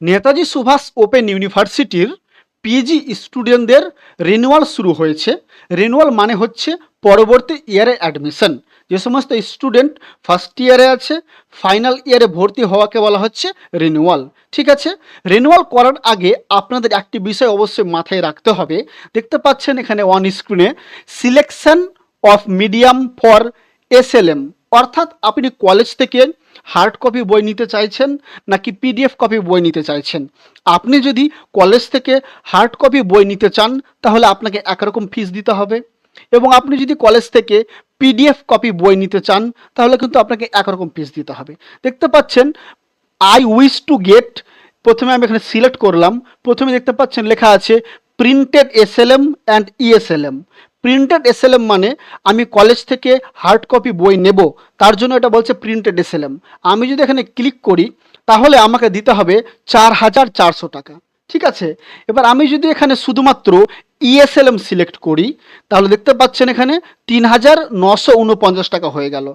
Netaji Subhash open ইউনিভার্সিটির PG স্টুডেন্টদের renewal শুরু হয়েছে। রিনুয়াল মানে হচ্ছে পরবর্তী ইয়ারে অ্যাডমিশন যে সমস্ত স্টুডেন্ট ফার্স্ট ইয়ারে আছে ফাইনাল ইয়ারে ভর্তি হওয়াকে বলা হচ্ছে রিনুয়াল ঠিক আছে? রিনুয়াল করার আগে আপনাদের একটি বিষয় অবশ্যই মাথায় রাখতে হবে। দেখতে পাচ্ছেন এখানে অন স্ক্রিনে selection of medium for SLM অর্থাৎ আপনি কলেজ থেকে হার্ড কপি বই নিতে চাইছেন নাকি পিডিএফ কপি বই নিতে চাইছেন? আপনি যদি কলেজ থেকে হার্ড কপি বই নিতে চান, তাহলে আপনাকে একরকম ফিস দিতে হবে। এবং আপনি যদি কলেজ থেকে পিডিএফ কপি বই নিতে চান, তাহলে কিন্তু আপনাকে একরকম ফিস দিতে হবে। দেখতে পাচ্ছেন আই উইশ টু গেট প্রথমে আমি এখানে সিলেক্ট করলাম। প্রথমে দেখতে পাচ্ছেন লেখা আছে printed S L M and ESLM printed SLM মানে আমি কলেজ থেকে হার্ড কপি বই নেব, তার জন্য এটা বলছে প্রিন্টেড এসএলএম আমি যদি এখানে ক্লিক করি, তাহলে আমাকে দিতে হবে চার হাজার চারশো টাকা। ঠিক আছে? এবার আমি যদি এখানে শুধুমাত্র ইএসএলএম সিলেক্ট করি, তাহলে দেখতে পাচ্ছেন এখানে তিন হাজার নশো উনপঞ্চাশ টাকা হয়ে গেল।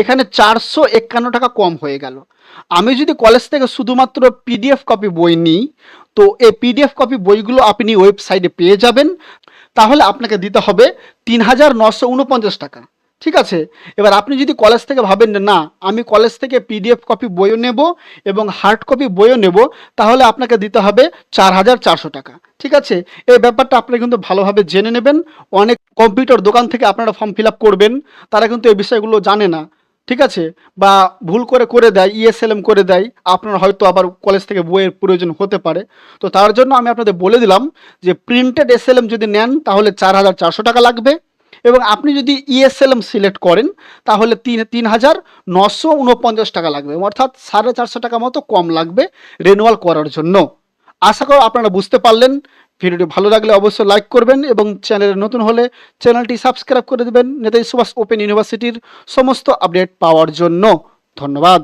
এখানে চারশো একান্ন টাকা কম হয়ে গেল। আমি যদি কলেজ থেকে শুধুমাত্র পিডিএফ কপি বই নিই, তো এই পিডিএফ কপি বইগুলো আপনি ওয়েবসাইটে পেয়ে যাবেন। তাহলে আপনাকে দিতে হবে তিন হাজার নশো উনপঞ্চাশ টাকা। ঠিক আছে? এবার আপনি যদি কলেজ থেকে ভাবেন না, আমি কলেজ থেকে পিডিএফ কপি বইও নেব এবং হার্ড কপি বইও নেব, তাহলে আপনাকে দিতে হবে চার হাজার চারশো টাকা। ঠিক আছে? এই ব্যাপারটা আপনি কিন্তু ভালোভাবে জেনে নেবেন। অনেক কম্পিউটার দোকান থেকে আপনারা ফর্ম ফিল করবেন। তারা কিন্তু এই বিষয়গুলো জানে না। ঠিক আছে? বা ভুল করে করে দেয় ইএসএলএম করে দেয়, আপনার হয়তো আবার কলেজ থেকে বইয়ের প্রয়োজন হতে পারে। তো তার জন্য আমি আপনাদের বলে দিলাম যে প্রিন্টেড এসএলএম যদি নেন, তাহলে চার হাজার চারশো টাকা লাগবে। এবং আপনি যদি ইএসএলএম সিলেক্ট করেন, তাহলে তিন তিন হাজার নশো উনপঞ্চাশ টাকা লাগবে। অর্থাৎ সাড়ে চারশো টাকা মতো কম লাগবে রেনুয়াল করার জন্য। আশা করো আপনারা বুঝতে পারলেন। ভিডিওটি ভালো লাগলে অবশ্যই লাইক করবেন এবং চ্যানেলে নতুন হলে চ্যানেলটি সাবস্ক্রাইব করে দেবেন। নেতাজি সুভাষ ওপেন ইউনিভার্সিটির সমস্ত আপডেট পাওয়ার জন্য ধন্যবাদ।